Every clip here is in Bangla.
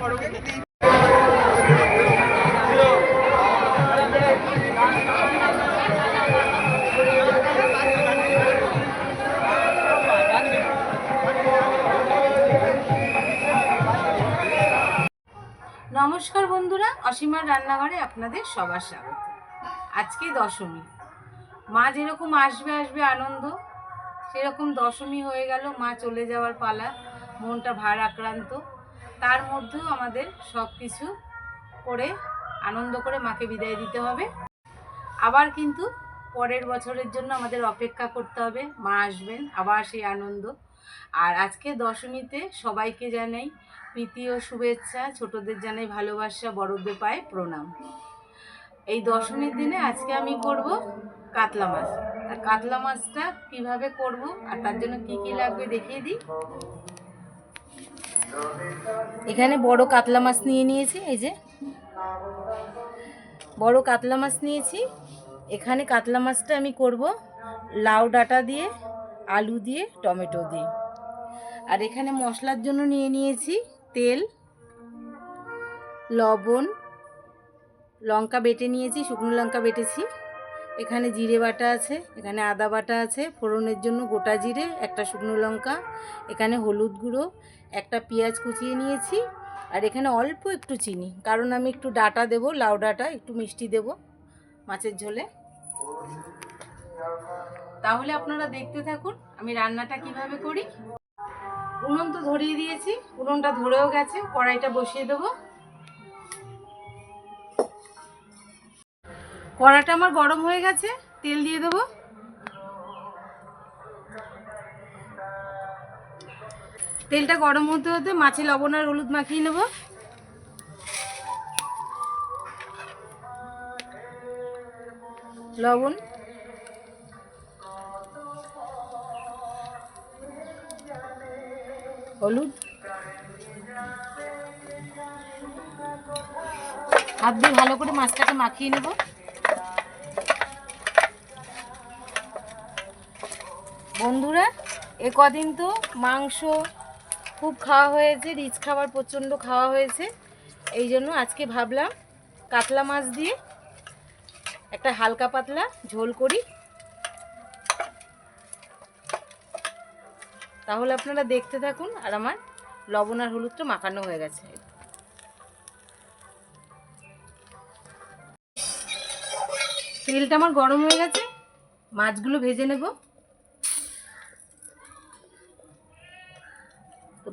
নমস্কার বন্ধুরা, অসীমার রান্নাঘরে আপনাদের সবার স্বাগত। আজকে দশমী। মা যেরকম আসবে আসবে আনন্দ, সেরকম দশমী হয়ে গেল, মা চলে যাওয়ার পালা, মনটা ভার আক্রান্ত তার মধ্যেও আমাদের সব কিছু করে আনন্দ করে মাকে বিদায় দিতে হবে। আবার কিন্তু পরের বছরের জন্য আমাদের অপেক্ষা করতে হবে। মা আসবেন, আবার সেই আনন্দ। আর আজকে দশমীতে সবাইকে জানাই প্রীতি ও শুভেচ্ছা, ছোটদের জানাই ভালোবাসা, বড়দের পায় প্রণাম। এই দশমীর দিনে আজকে আমি করব কাতলা মাছ। আর কাতলা মাছটা কীভাবে করব আর তার জন্য কি কি লাগবে দেখিয়ে দিই? এখানে বড় কাতলা মাছ নিয়ে নিয়েছি, এই যে। বড় কাতলা মাছ নিয়েছি। এখানে কাতলা মাছটা আমি করব লাউ ডাঁটা দিয়ে, আলু দিয়ে, টমেটো দিয়ে। আর এখানে মশলার জন্য নিয়ে নিয়েছি তেল, লবণ, লঙ্কা বেটে নিয়েছি, শুকনো লঙ্কা বেটেছি। এখানে জিরে বাটা আছে, এখানে আদা বাটা আছে, ফোড়নের জন্য গোটা জিরে, একটা শুকনো লঙ্কা, এখানে হলুদ গুঁড়ো, একটা পেঁয়াজ কুচিয়ে নিয়েছি, আর এখানে অল্প একটু চিনি, কারণ আমি একটু ডাটা দেবো, লাউ ডাটা, একটু মিষ্টি দেব মাছের ঝোলে। তাহলে আপনারা দেখতে থাকুন, আমি রান্নাটা কীভাবে করি। উনুন তো ধরিয়ে দিয়েছি, উনুনটা ধরেও গেছে, কড়াইটা বসিয়ে দেবো। কড়াটা আমার গরম হয়ে গেছে, তেল দিয়ে দেবো। তেলটা গরম হতে হতে মাছে লবণ আর হলুদ মাখিয়ে নেব। লবণ। হলুদ। হাত দিয়ে ভালো করে মাছটাকে মাখিয়ে নেব। বন্ধুরা, এ কদিন তো মাংস খুব খাওয়া হয়েছে, রিচ খাবার প্রচণ্ড খাওয়া হয়েছে। এই জন্য আজকে ভাবলাম কাতলা মাছ দিয়ে একটা হালকা পাতলা ঝোল করি। তাহলে আপনারা দেখতে থাকুন আর আমার লবণ আর হলুদটা মাখানো হয়ে গেছে। তেলটা আমার গরম হয়ে গেছে, মাছগুলো ভেজে নেব।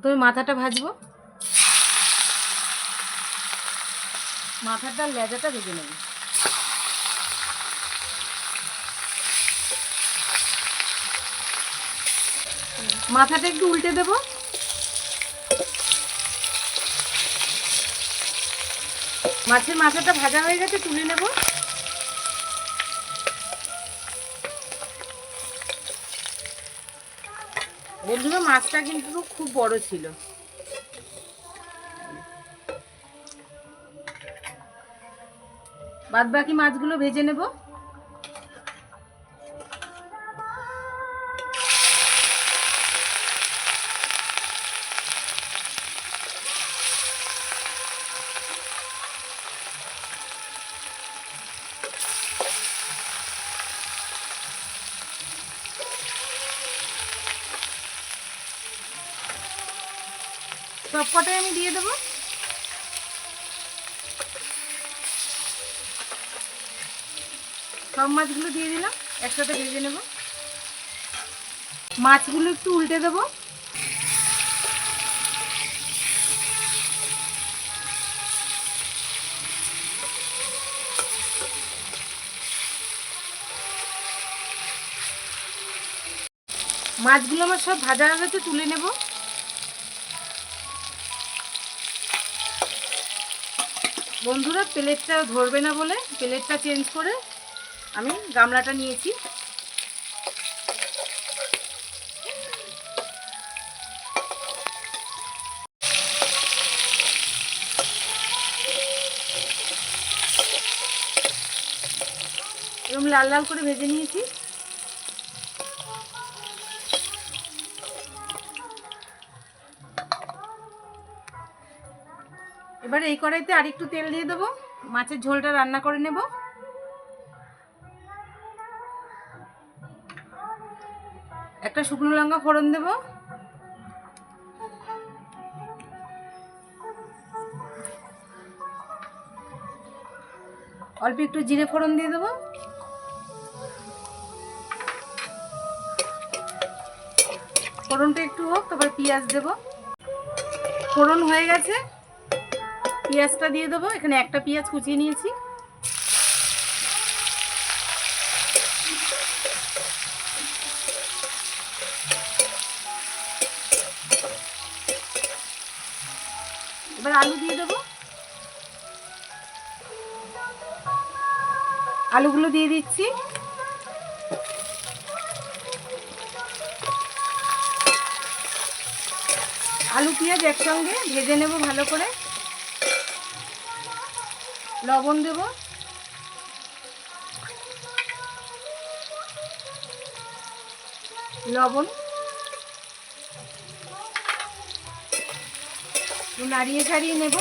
প্রথমে মাথাটা ভাজবো। মাথাটা লেজাটা ভেজে নেব। মাথাটা একটু উল্টে দেব। মাছের মাথাটা ভাজা হয়ে গেছে, তুলে নেব। বন্ধুরা মাছটা কিন্তু খুব বড় ছিল। বাদ বাকি মাছগুলো ভেজে নেব। সব কটাই আমি দিয়ে দেবো। সব মাছগুলো দিয়ে দিলাম, একসাথে ভেজে নেব। মাছগুলো একটু উল্টে দেবো। মাছগুলো আমার সব ভাজা হয়ে তুলে নেব। বন্ধুরা, প্লেটটা ধরবে না বলে প্লেটটা চেঞ্জ করে আমি গামলাটা নিয়েছি। এরকম লাল লাল করে ভেজে নিয়েছি। এবারে এই কড়াইতে আরেকটু তেল দিয়ে দেবো। মাছের ঝোলটা রান্না করে নেব। একটা শুকনো লঙ্কা ফোড়ন দেবো। অল্প একটু জিরে ফোড়ন দিয়ে দেবো। ফোড়নটা একটু হোক, তারপর পেঁয়াজ দেবো। ফোড়ন হয়ে গেছে। পেঁয়াজটা দিয়ে দেবো। এখানে একটা পেঁয়াজ কুচিয়ে নিয়েছি। এবার আলু দিয়ে দেবো। আলুগুলো দিয়ে দিচ্ছি। আলু, পেঁয়াজ একসঙ্গে ভেজে নেব ভালো করে। লবণ দেব। লবণ। নাড়িয়ে ছাড়িয়ে নেব।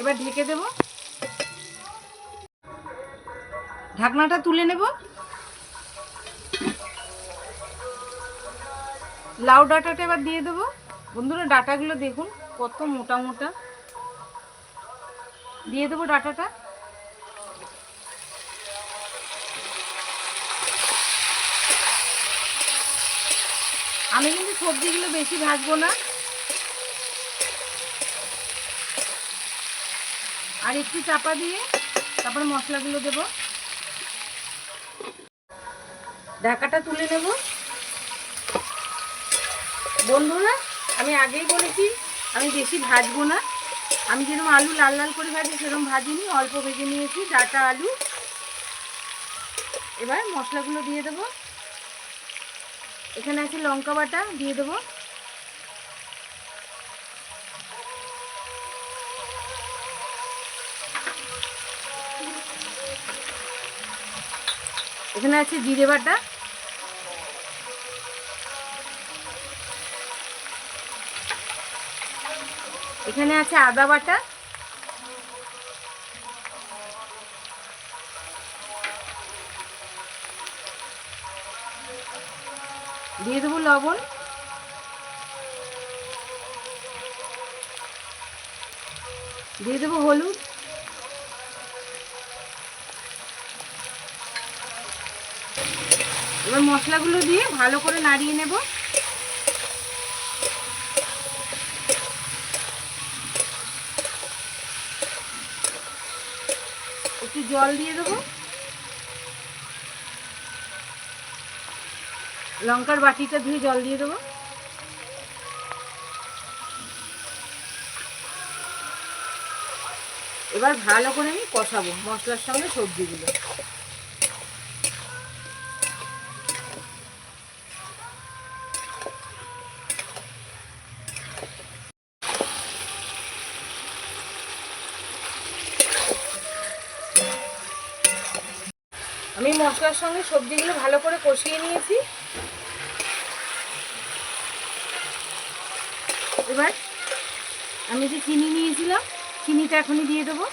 এবার ঢেকে দেব। ঢাকনাটা তুলে নেব। লাউ ডাটাটা এবার দিয়ে দেবো। বন্ধুরা, ডাটাগুলো দেখুন। কত মোটা মোটা। দিয়ে দেবো ডাটাটা। আমি কিন্তু সবজিগুলো বেশি ভাজবো না। আর একটু চাপা দিয়ে তারপর মশলাগুলো দেব। ঢাকাটা তুলে নেব। বন্ধুরা, আমি আগেই বলেছি আমি বেশি ভাজবো না। আমি যেরকম আলু লাল লাল করে ভাজি, সেরকম ভাজিনি, অল্প ভেজে নিয়েছি, ডাটা আলু। এবার মশলাগুলো দিয়ে দেবো। এখানে আছে লঙ্কা বাটা, দিয়ে দেবো। এখানে আছে জিরে বাটা। এখানে আছে আদা বাটা। দিয়ে দেবো লবণ। দিয়ে দেবো হলুদ। এবার মশলাগুলো দিয়ে ভালো করে নাড়িয়ে নেব। জল দিয়ে দেবো। লঙ্কার বাটিটা ধুয়ে জল দিয়ে দেবো। এবার ভালো করে আমি কষাবো মশলার সঙ্গে সবজিগুলো। মশলার সঙ্গে সবজিগুলো ভালো করে কষিয়ে নিয়েছি। এবার আমি যে চিনি নিয়েছিলাম, চিনিটা এখনই দিয়ে দেবো।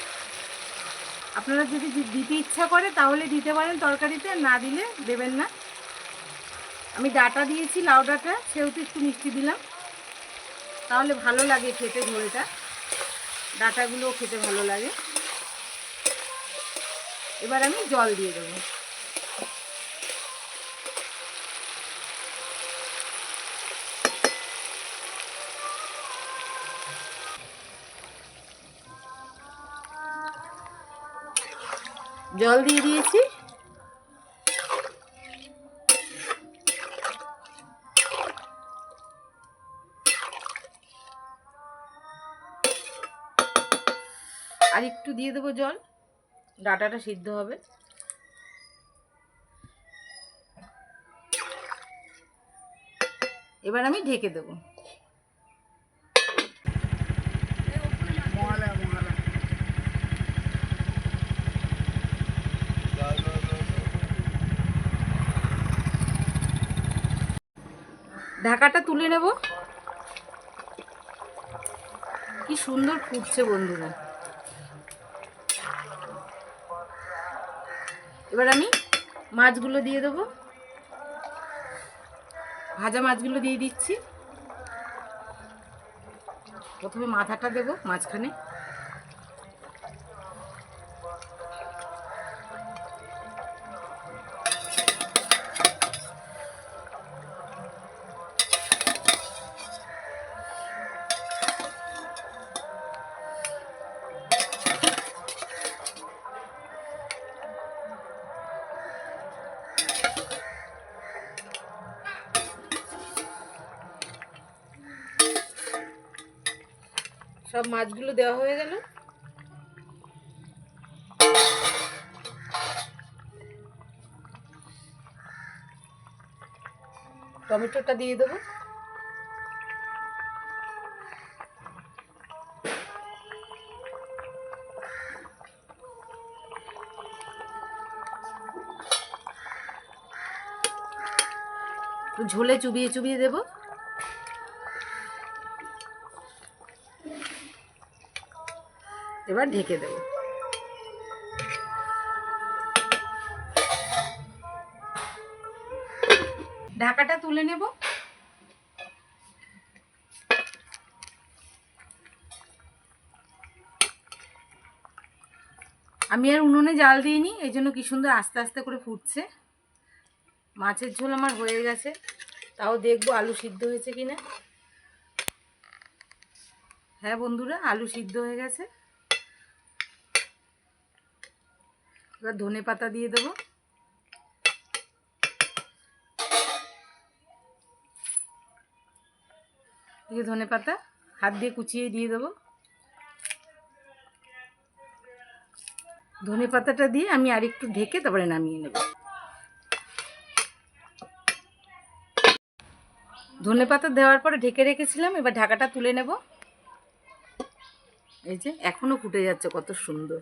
আপনারা যদি দিতে ইচ্ছা করে তাহলে দিতে পারেন তরকারিতে, না দিলে দেবেন না। আমি ডাটা দিয়েছি, লাউ ডাটা, সেহেতু একটু মিষ্টি দিলাম। তাহলে ভালো লাগে খেতে ঝোলটা। ডাটাগুলোও খেতে ভালো লাগে। এবার আমি জল দিয়ে দেবো। জল দিয়ে দিয়েছি। আর একটু দিয়ে দেবো জল। ডাটাটা সিদ্ধ হবে। এবার আমি ঢেকে দেবো। ঢাকাটা তুলে নেব। কি সুন্দর ফুটছে বন্ধুরা। এবার আমি মাছগুলো দিয়ে দেবো। ভাজা মাছগুলো দিয়ে দিচ্ছি। প্রথমে মাথাটা দেবো মাঝখানে। সব মাছগুলো দেওয়া হয়ে গেল। টমেটোটা দিয়ে দেবো। ঝোলে চুবিয়ে চুবিয়ে দেবো। এবার ঢেকে দেবো। ঢাকাটা তুলে নেব। আমি আর উনুনে জাল দিইনি, এই জন্য কি সুন্দর আস্তে আস্তে করে ফুটছে। মাছের ঝোল আমার হয়ে গেছে, তাও দেখব আলু সিদ্ধ হয়েছে কিনা। হ্যাঁ বন্ধুরা, আলু সিদ্ধ হয়ে গেছে। এবার ধনে পাতা দিয়ে দেবো। এই ধনে পাতা, হাত দিয়ে কুচিয়ে দিয়ে দেবো। ধনে পাতাটা দিয়ে আমি আর একটু ঢেকে তারপরে নামিয়ে নেব। ধনে পাতা দেওয়ার পরে ঢেকে রেখেছিলাম, এবার ঢাকাটা তুলে নেব। এই যে এখনও ফুটে যাচ্ছে কত সুন্দর।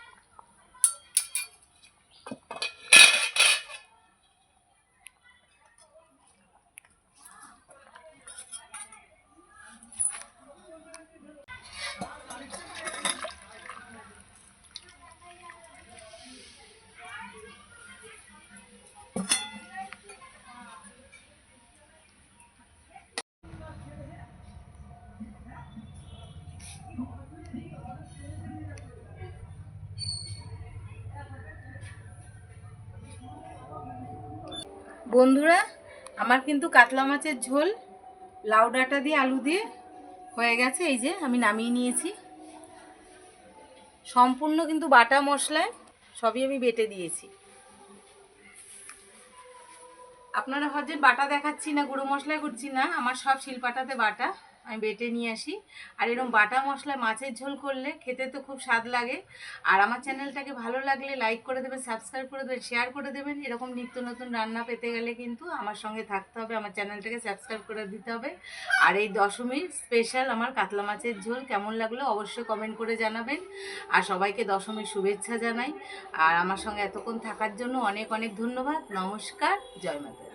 বন্ধুরা, আমার কিন্তু কাতলা মাছের ঝোল, লাউ ডাঁটা দিয়ে আলু দিয়ে হয়ে গেছে। এই যে আমি নামিয়ে নিয়েছি। সম্পূর্ণ কিন্তু বাটা মশলায় সবই আমি বেটে দিয়েছি। আপনারা হজের বাটা দেখাচ্ছি না, গুঁড়ো মশলায় করছি না, আমার সব শিলপাটাতে বাটা। আমি বেটে নিয়ে আসি। আর এরকম বাটা মশলা মাছের ঝোল করলে খেতে তো খুব স্বাদ লাগে। আর আমার চ্যানেলটাকে ভালো লাগলে লাইক করে দেবেন সাবস্ক্রাইব করে দেবেন শেয়ার করে দেবেন। এরকম নিত্য নতুন রান্না পেতে গেলে কিন্তু আমার সঙ্গে থাকতে হবে, আমার চ্যানেলটাকে সাবস্ক্রাইব করে দিতে হবে। আর এই দশমীর স্পেশাল আমার কাতলা মাছের ঝোল কেমন লাগল অবশ্যই কমেন্ট করে জানাবেন। আর সবাইকে দশমীর শুভেচ্ছা জানাই। আর আমার সঙ্গে এতক্ষণ থাকার জন্য অনেক অনেক ধন্যবাদ। নমস্কার, জয় মাতা।